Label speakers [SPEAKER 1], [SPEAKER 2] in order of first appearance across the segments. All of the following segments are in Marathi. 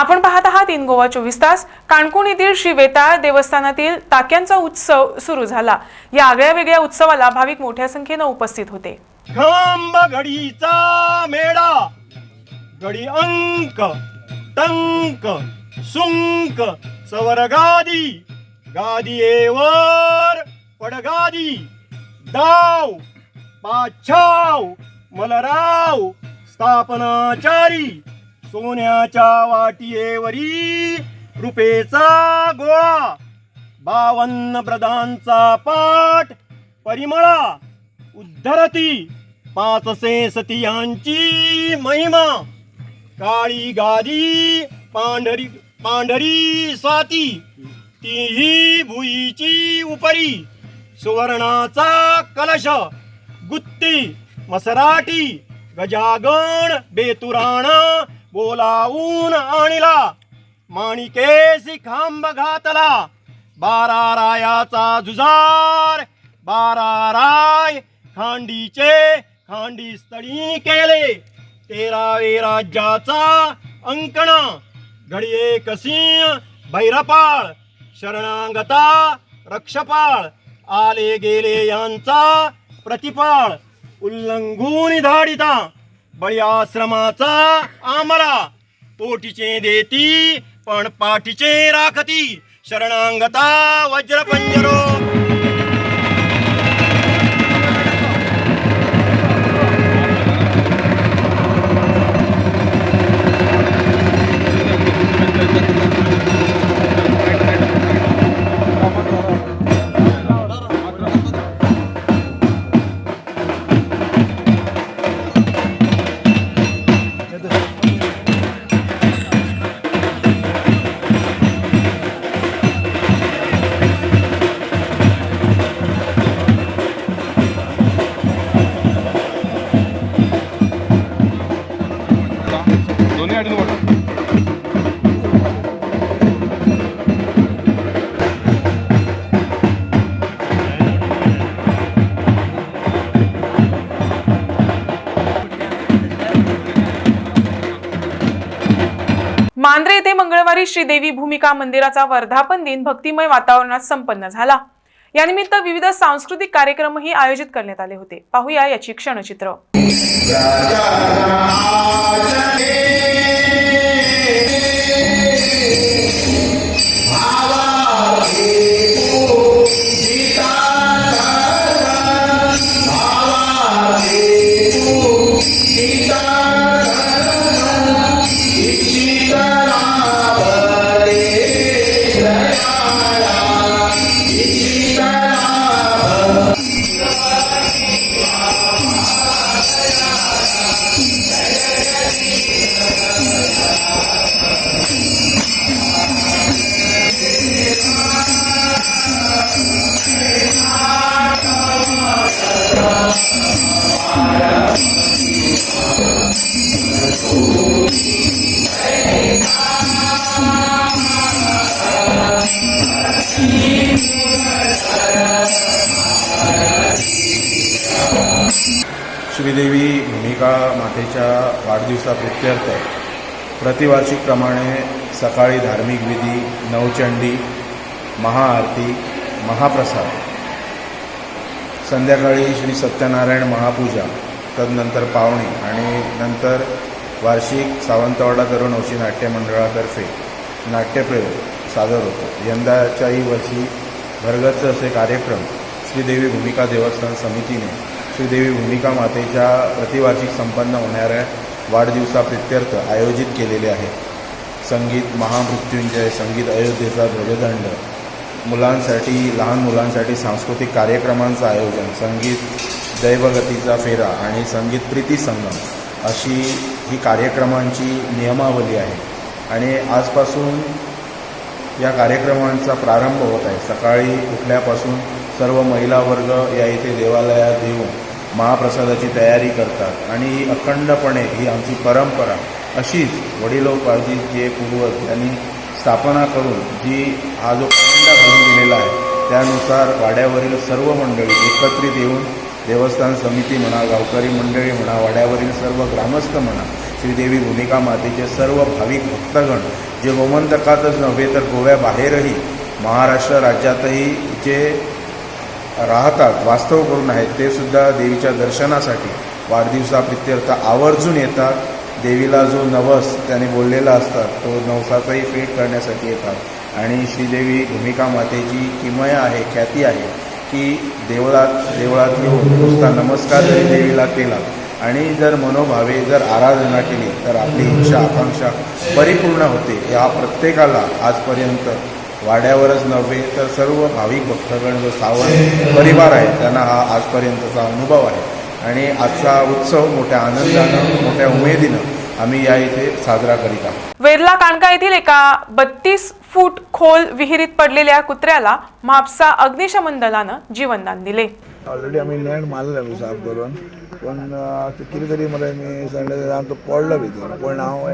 [SPEAKER 1] आपण पाहत आहात इन गोवा चोवीस तास. काणकोण येथील श्री वेताळ देवस्थानातील ताक्यांचा उत्सव सुरू झाला. या आगळ्या वेगळ्या उत्सवाला भाविक मोठ्या संख्येनं उपस्थित होते.
[SPEAKER 2] घडीचा मेळा. घडी अंक टंक सुंक सवर गादी गादीवर पडगादी. दाव पाछाव मलराव स्थापनाचारी. सोन्याच्या वाटियेवरी रुपेचा गोळा बावन्न ब्रदांचा पाठ परिमळा उद्धरती पाचसे सतियांची महिमा काळी गादी पांढरी पांढरी स्वाती तीही भुईची उपरी सुवर्णाचा कलश गुत्ती मसराटी गजागण बेतुराणा बोलावून आणिला. माणिकेसी खांब घातला. बारा रायाचा जुजार. बारा राय खांडीचे खांडी स्थळी केले. तेरावे राज्याचा अंकणा. घडिये कसिंह भैरपाळ. शरणांगता रक्षपाळ. आले गेले यांचा प्रतिपाळ. उल्लंघून धाडिता बळी आश्रमाचा पोटीचे देती पण पाठीचे राखती. शरणांगता वज्रपंजरो.
[SPEAKER 1] मांद्रे येथे मंगळवारी श्रीदेवी भूमिका मंदिराचा वर्धापन दिन भक्तिमय वातावरणात संपन्न झाला. यानिमित्त विविध सांस्कृतिक कार्यक्रमही आयोजित करण्यात आले होते. पाहूया याची क्षणचित्र.
[SPEAKER 3] श्रीदेवी भूमिका मातेच्या वाढदिवसाप्रित्यर्थ प्रतिवार्षिकप्रमाणे सकाळी धार्मिक विधी नवचंडी महाआरती महाप्रसाद. संध्याकाळी श्री सत्यनारायण महापूजा तदनंतर पावणी आणि नंतर वार्षिक सावंतवाडा तरुण हौशी नाट्य मंडळातर्फे नाट्यप्रयोग सादर होतो. यंदाच्याही वर्षी भरगच्च असे कार्यक्रम श्रीदेवी भूमिका देवस्थान समितीने श्रीदेवी भूमिका मातेच्या प्रतिवार्षिक संपन्न होणाऱ्या वाढदिवसाप्रित्यर्थ आयोजित केलेले आहे. संगीत महामृत्युंजय संगीत अयोध्येचा ध्वजदंड मुलांसाठी लहान मुलांसाठी सांस्कृतिक कार्यक्रमांचं आयोजन संगीत दैवगतीचा फेरा आणि संगीत प्रीती संगम अशी ही कार्यक्रमांची नियमावली आहे. आणि आजपासून या कार्यक्रमांचा प्रारंभ होत आहे. सकाळी उठल्यापासून सर्व महिला वर्ग या इथे देवालयात येऊन महाप्रसादाची तयारी करतात. आणि ही अखंडपणे ही आमची परंपरा अशीच वडिलोपार्जित जे पूर्वज यांनी स्थापना करून जी हा जो अखंडा भरून दिलेला आहे त्यानुसार वाड्यावरील सर्व मंडळी एकत्रित येऊन देवस्थान समिती म्हणा गावकरी मंडळी म्हणा वाड्यावरील सर्व ग्रामस्थ म्हणा श्रीदेवी भूमिका मातेचे सर्व भाविक भक्तगण जे गोमंतकातच नव्हे तर गोव्याबाहेरही महाराष्ट्र राज्यातही जे राहतात वास्तव करून आहेत ते सुद्धा देवीच्या दर्शनासाठी वाढदिवसाप्रित्यर्थ आवर्जून येतात. देवीला जो नवस त्याने बोललेला असतात तो नवसाचाही फेट करण्यासाठी येतात. आणि श्रीदेवी भूमिका मातेची किमया आहे ख्याती आहे की देवळात देवळात येऊन नुसता नमस्कार जरी देवीला केला आणि जर मनोभावे जर आराधना केली तर आपली इच्छा आकांक्षा परिपूर्ण होते. या प्रत्येकाला आजपर्यंत वाड्यावरच नव्हे तर सर्व भाविक भक्तगण जो सावंत परिवार आहे त्यांना हा आजपर्यंतचा अनुभव आहे. आणि आजचा उत्सव मोठ्या आनंदानं मोठ्या उमेदीनं आम्ही या इथे साजरा करीत आहोत.
[SPEAKER 1] वेरला काणका येथील एका बत्तीस फूट खोल विहिरीत पडलेल्या कुत्र्याला म्हापसा अग्निशमन दलानं जीवनदान दिले.
[SPEAKER 4] ऑलरेडी आमी नेट मारलेले आमी साफ करून. पण अं, ते कितें तरी मरे मी सांगले तो पडलो भितर पण हांव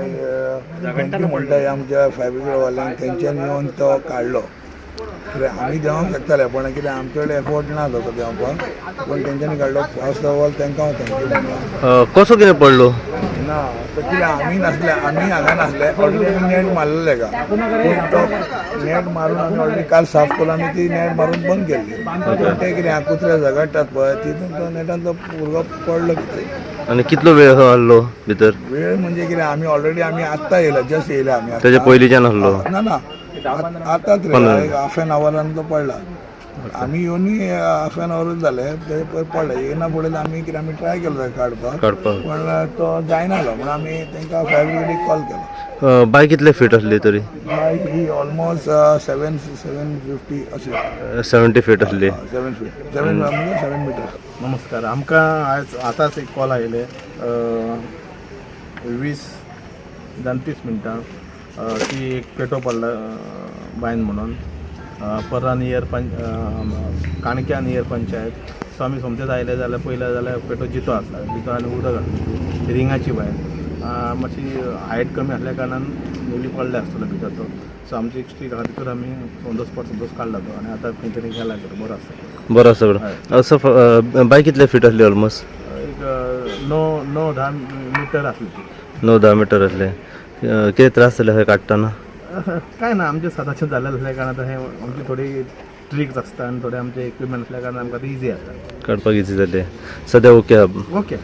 [SPEAKER 4] कंपनी म्हणटा आमच्या फॅब्रिकेटवाल्यांक तेंच्यानी येवन तो काडलो कित्याक आमी देंवोंक शकताले पण कितें आमचे कडेन एफोर्ट ना तसो देंवपाक पण तेंच्यांनी काडलो फर्स्ट ऑफ ऑल तेंकां हांव थँक्यू म्हणटा
[SPEAKER 5] कसो कितें पडलो?
[SPEAKER 4] ना तर कितें आमी नासले आमी हांगा नासले ऑलरेडी नेट मारलेले का? पूण तो नेट मारून आमी ऑलरेडी काल साफ करून आमी ती नेट मारून बंद केल्ली पण ते कितें हा कुत्रे झगडटात पळय तितून तो नेटान तो भुरगो पडलो कितें
[SPEAKER 5] आनी कितलो वेळ आहलो भितर?
[SPEAKER 4] वेळ म्हणजे कितें आमी ऑलरेडी आमी आत्तां येयला जस्ट येयला आमी आत्तां.
[SPEAKER 5] तेजे पयलींच्यान आहलो
[SPEAKER 4] ना ना. आत- आतांच हाफ एन आवरान तो पडला. आमी येवनूय हाफ एन आवरूच जाले ते पळय पडले. येना फुडें आमी कितें आमी ट्राय केलो जाय काडपाक
[SPEAKER 5] काडपाक
[SPEAKER 4] पण तो जायनालो म्हणून आमी तांकां फॅब्रिकेटीक कॉल केलो.
[SPEAKER 5] अ, बाय कितले फीट असली तरी?
[SPEAKER 4] बायक ही ऑलमोस्ट सेवन सेवन फिफ्टी अशी.
[SPEAKER 5] सेव्हन्टी फीट असली.
[SPEAKER 4] सेवन फीट सेवन म्हणजे सेवन मिटर
[SPEAKER 6] नमस्कार. आमकां आयज आतांच एक कॉल आयले. वीस जावन तीस मिनटां. की एक पेटो पडला बायन म्हणून. पर्रा नियर पंच काणक्या नियर पंचायत. सो आमी सोमतेच आयले जाल्यार पयले जाल्यार पेटो जितो आसला जितो आनी उदक घातली रिंगाची अ, मातशी हायट कमी असल्या कारणान न्यूली पडले आसतलो भितर तो सो आमची एक स्ट्रीक आहा तितूर आमी ऑन द स्पॉट सपोज काडला तो. आनी आतां खंय तरी गेला बरो आसा
[SPEAKER 5] बरो आसा बरो असो फ- अ, बाय कितले फीट असली ऑलमोस्ट?
[SPEAKER 6] एक णव णव धा मिटर आसली
[SPEAKER 5] णव धा मिटर असले अ, कितें त्रास जाले खंय काडटाना
[SPEAKER 6] काय ना आमचे स्वताचें जाल्लें असल्या कारणान हे आमची थोडी ट्रिक्स आसता आनी थोडे आमचे इक्विपमेंट असल्या कारणान आमकां ते इजी आसता
[SPEAKER 5] काडपाक इजी जाले सद्या ओके
[SPEAKER 6] ओके